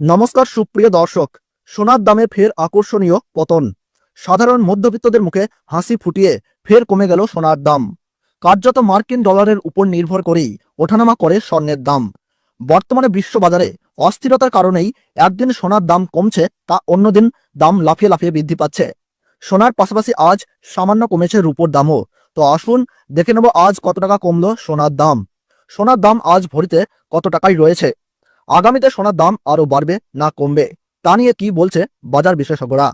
নমস্কার সুপ্রিয় দর্শক, সোনার দামে ফের আকর্ষণীয় পতন। সাধারণ মধ্যবিত্তদের মুখে হাসি ফুটিয়ে ফের কমে গেল সোনার দাম। কার্যত মার্কিন ডলারের উপর নির্ভর করেই ওঠানামা করে স্বর্ণের দাম। বর্তমানে বিশ্ববাজারে অস্থিরতার কারণেই একদিন সোনার দাম কমছে, তা অন্যদিন দাম লাফিয়ে লাফিয়ে বৃদ্ধি পাচ্ছে। সোনার পাশাপাশি আজ সামান্য কমেছে রূপোর দামও। তো আসুন দেখে নেব আজ কত টাকা কমলো সোনার দাম। সোনার দাম আজ ভরিতে কত টাকায় রয়েছে। আগামীতে সোনার দাম আরও বাড়বে না কমবে? তা নিয়ে কি বলছে বাজার বিশেষজ্ঞরা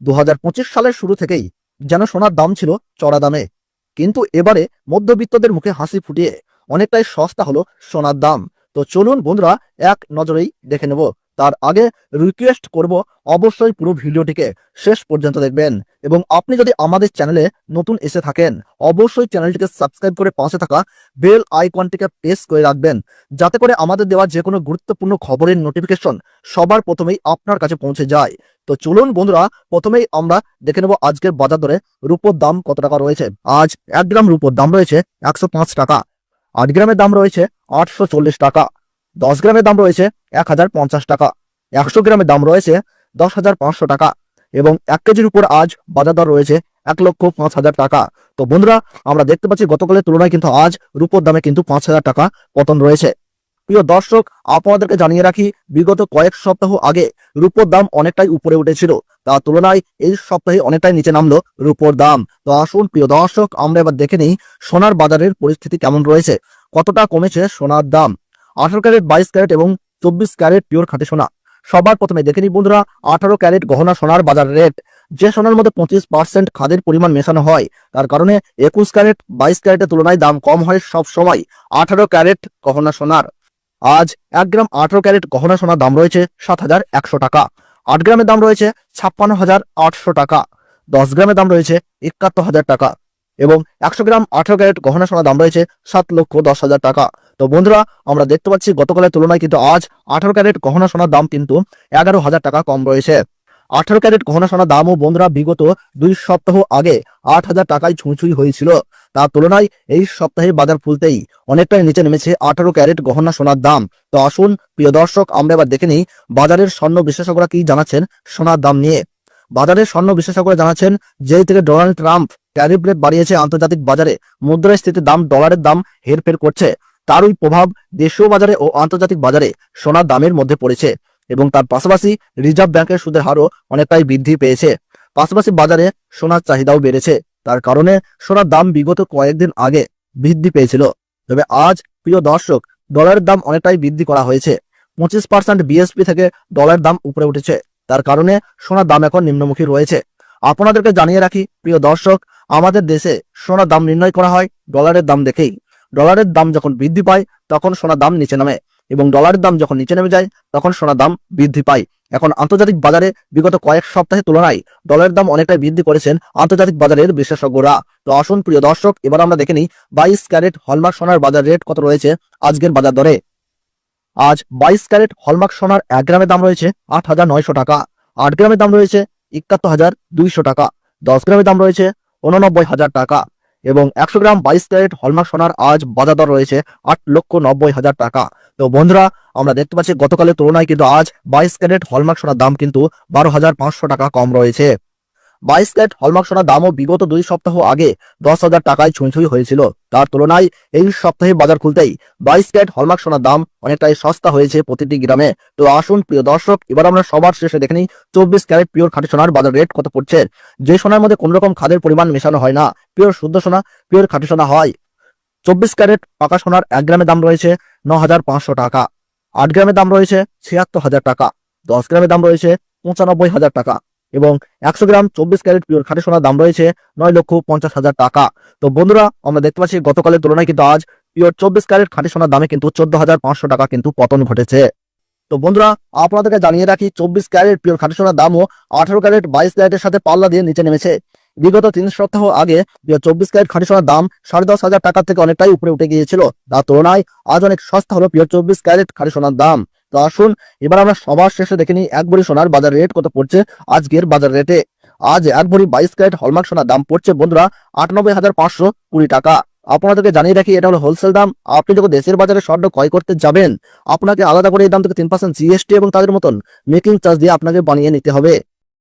দু হাজার পঁচিশ সালের শুরু থেকেই যেন সোনার দাম ছিল চড়া দামে। কিন্তু এবারে মধ্যবিত্তদের মুখে হাসি ফুটিয়ে অনেকটাই সস্তা হলো সোনার দাম। তো চলুন বন্ধুরা, এক নজরেই দেখে নেব। তার আগে রিকোয়েস্ট করব অবশ্যই পুরো ভিডিওটিকে শেষ পর্যন্ত দেখবেন। এবং আপনি যদি আমাদের চ্যানেলে নতুন এসে থাকেন, অবশ্যই চ্যানেলটিকে সাবস্ক্রাইব করে পাশে থাকা বেল আইকনটিকে প্রেস করে রাখবেন। যাতে করে আমাদের দেওয়া যে কোনো গুরুত্বপূর্ণ খবরের নোটিফিকেশন সবার প্রথমেই আপনার কাছে পৌঁছে যায়। তো চলুন বন্ধুরা, প্রথমেই আমরা দেখে নেব আজকের বাজার দরে রূপোর দাম কত টাকা রয়েছে। আজ এক গ্রাম রূপোর দাম রয়েছে একশো পাঁচ টাকা। আট গ্রামের দাম রয়েছে আটশো চল্লিশ টাকা। দশ গ্রামের দাম রয়েছে এক হাজার পঞ্চাশ টাকা। একশো গ্রামের দাম রয়েছে দশ হাজার পাঁচশো টাকা এবং এক কেজির উপর আজ বাজার দর রয়েছে এক লক্ষ পাঁচ হাজার টাকা। তো বন্ধুরা, আমরা দেখতে পাচ্ছি গতকালের তুলনায় কিন্তু আজ রূপোর দামে কিন্তু পাঁচ হাজার টাকা পতন রয়েছে। প্রিয় দর্শক, আপনাদেরকে জানিয়ে রাখি, বিগত কয়েক সপ্তাহ আগে রূপোর দাম অনেকটাই উপরে উঠেছিল। তার তুলনায় এই সপ্তাহে অনেকটাই নিচে নামলো রূপোর দাম। তো আসুন, প্রিয় দর্শক, আমরা এবার দেখে নিই সোনার বাজারের পরিস্থিতি কেমন রয়েছে, কতটা কমেছে সোনার দাম। আঠারো ক্যারেট, বাইশ ক্যারেট এবং চব্বিশ ক্যারেট পিওর খাঁটি সোনা। সবার প্রথমে দেখে নিই বন্ধুরা, আঠারো ক্যারেট গহনা সোনার বাজার রেট। যে সোনার মধ্যে পঁচিশ পার্সেন্ট খাদের পরিমাণ মেশানো হয়, তার কারণে একুশ ক্যারেট, বাইশ ক্যারেটের তুলনায় দাম কম হয় সব সময় আঠারো ক্যারেট গহনা সোনার। আজ এক গ্রাম আঠারো ক্যারেট গহনা সোনার দাম রয়েছে সাত হাজার একশো টাকা। আট গ্রামের দাম রয়েছে ছাপ্পান্ন হাজার আটশো টাকা। দশ গ্রামের দাম রয়েছে একাত্তর হাজার টাকা এবং একশো গ্রাম আঠারো ক্যারেট গহনা সোনার দাম রয়েছে সাত লক্ষ দশ হাজার টাকা। তো বন্ধুরা, আমরা দেখতে পাচ্ছি গতকালের তুলনায় কিন্তু আজ আঠারো ক্যারেট গহনা সোনার দাম কিন্তু এগারো হাজার টাকা কম রয়েছে। আঠারো ক্যারেট গহনা সোনার দামও বন্ধুরা বিগত দুই সপ্তাহ আগে আট হাজার টাকায় ছুঁই হয়েছিল। তার তুলনায় এই সপ্তাহে বাজার ফুলতেই অনেকটাই নিচে নেমেছে আঠারো ক্যারেট গহনা সোনার দাম। তো আসুন, প্রিয় দর্শক, আমরা এবার দেখে নিই বাজারের স্বর্ণ বিশেষজ্ঞরা কি জানাচ্ছেন সোনার দাম নিয়ে। বাজারের স্বর্ণ বিশেষজ্ঞরা জানাচ্ছেন, যেই থেকে ডোনাল্ড ট্রাম্প ট্যারিফ রেট বাড়িয়েছে আন্তর্জাতিক বাজারে, মুদ্রাস্ফীতির দাম ডলারের দাম হেরফের করছে। তারই প্রভাব দেশীয় বাজারে ও আন্তর্জাতিক বাজারে সোনার দামের মধ্যে পড়েছে এবং তার পাশাপাশি রিজার্ভ ব্যাংকের সুদের হারও অনেকটাই বৃদ্ধি পেয়েছে। পাশাপাশি বাজারে সোনার চাহিদাও বেড়েছে। তার কারণে সোনার দাম বিগত কয়েকদিন আগে বৃদ্ধি পেয়েছিল। তবে আজ, প্রিয় দর্শক, ডলারের দাম অনেকটাই বৃদ্ধি করা হয়েছে। পঁচিশ পার্সেন্ট বিএসপি থেকে ডলারের দাম উপরে উঠেছে। তার কারণে সোনার দাম এখন নিম্নমুখী রয়েছে। আপনাদেরকে জানিয়ে রাখি, প্রিয় দর্শক, আমাদের দেশে সোনার দাম নির্ণয় করা হয় ডলারের দাম দেখেই। ডলারের দাম যখন বৃদ্ধি পায়, তখন সোনার দাম নিচে নামে এবং ডলারের দাম যখন নিচে নেমে যায়, তখন সোনার দাম বৃদ্ধি পায়। এখন আন্তর্জাতিক বাজারে বিগত কয়েক সপ্তাহের তুলনায় ডলারের দাম অনেকটাই বৃদ্ধি করেছেন আন্তর্জাতিক বাজারের বিশেষজ্ঞরা তো আসুন প্রিয় দর্শক, এবার আমরা দেখে নিই বাইশ ক্যারেট হলমার্ক সোনার বাজার রেট কত রয়েছে আজকের বাজার দরে। আজ বাইশ ক্যারেট হলমার্ক সোনার এক গ্রামের দাম রয়েছে আট হাজার নয়শো টাকা, আট গ্রামের দাম রয়েছে একাত্তর হাজার দুইশো টাকা, দশ গ্রামের দাম রয়েছে উননব্বই হাজার টাকা। এবং একশো গ্রাম বাইশ ক্যারেট হলমার্ক সোনার আজ বাজার দর রয়েছে আট লক্ষ নব্বই হাজার টাকা। তো বন্ধুরা, আমরা দেখতে পাচ্ছি গতকালের তুলনায় কিন্তু আজ বাইশ ক্যারেট হলমার্ক সোনার দাম কিন্তু বারো হাজার পাঁচশো টাকা কম রয়েছে। বাইশ ক্যারেট হলমার্ক সোনার দামও বিগত দুই সপ্তাহ আগে দশ হাজার টাকায় ছুঁই ছুঁই হয়েছিল। তার তুলনায় এই সপ্তাহে বাজার খুলতেই বাইশ ক্যারেট হলমার্ক সোনার দাম অনেকটাই সস্তা হয়েছে প্রতিটি গ্রামে। তো আসুন প্রিয় দর্শক, এবার আমরা সবার শেষে দেখে নিই চব্বিশ ক্যারেট পিওর খাঁটি সোনার বাজার রেট কত পড়ছে। যে সোনার মধ্যে কোন রকম খাদের পরিমাণ মেশানো হয় না, পিওর শুদ্ধ সোনা, পিওর খাঁটি সোনা হয়। চব্বিশ ক্যারেট পাকা সোনার এক গ্রামের দাম রয়েছে ন হাজার পাঁচশো টাকা, আট গ্রামের দাম রয়েছে ছিয়াত্তর হাজার টাকা, দশ গ্রামের দাম রয়েছে পঁচানব্বই হাজার টাকা। এবং একশো গ্রাম চব্বিশ ক্যারেট পিওর খাঁটি সোনার দাম রয়েছে নয় লক্ষ পঞ্চাশ হাজার টাকা। তো বন্ধুরা, আমরা দেখতে পাচ্ছি গতকালের তুলনায় কিন্তু আজ পিওর চব্বিশ ক্যারেট খাঁটি সোনার দামে কিন্তু চোদ্দ হাজার পাঁচশো টাকা কিন্তু পতন ঘটেছে। তো বন্ধুরা, আপনাদেরকে জানিয়ে রাখি, চব্বিশ ক্যারেট পিওর খাঁটি সোনার দামও আঠারো ক্যারেট বাইশ ক্যারেটের সাথে পাল্লা দিয়ে নিচে নেমেছে। বিগত তিন সপ্তাহ আগে চব্বিশ ক্যারেট খাঁটি সোনার দাম সাড়ে দশ হাজার টাকা থেকে অনেকটাই উপরে উঠে গিয়েছিল। তার তুলনায় আজ অনেক সস্তা হলো পিওর চব্বিশ ক্যারেট খাঁটি সোনার দাম। তো আসুন, এবার আমরা সবার শেষে দেখে নিই এক ভরি সোনার বাজার রেট কত পড়ছে আজকের বাজার রেটে আজ এক ভরি বাইশ ক্যারেট হলমার্ক সোনার দাম পড়ছে বন্ধুরা আটানব্বই হাজার পাঁচশো কুড়ি টাকা। আপনাদেরকে জানিয়ে রাখি, এটা হলো হোলসেল দাম। আপনি যখন দেশের বাজারে স্বর্ণ ক্রয় করতে যাবেন, আপনাকে আলাদা করে এই দাম থেকে তিন পার্সেন্ট জিএসটি এবং তাদের মতন মেকিং চার্জ দিয়ে আপনাকে বানিয়ে নিতে হবে।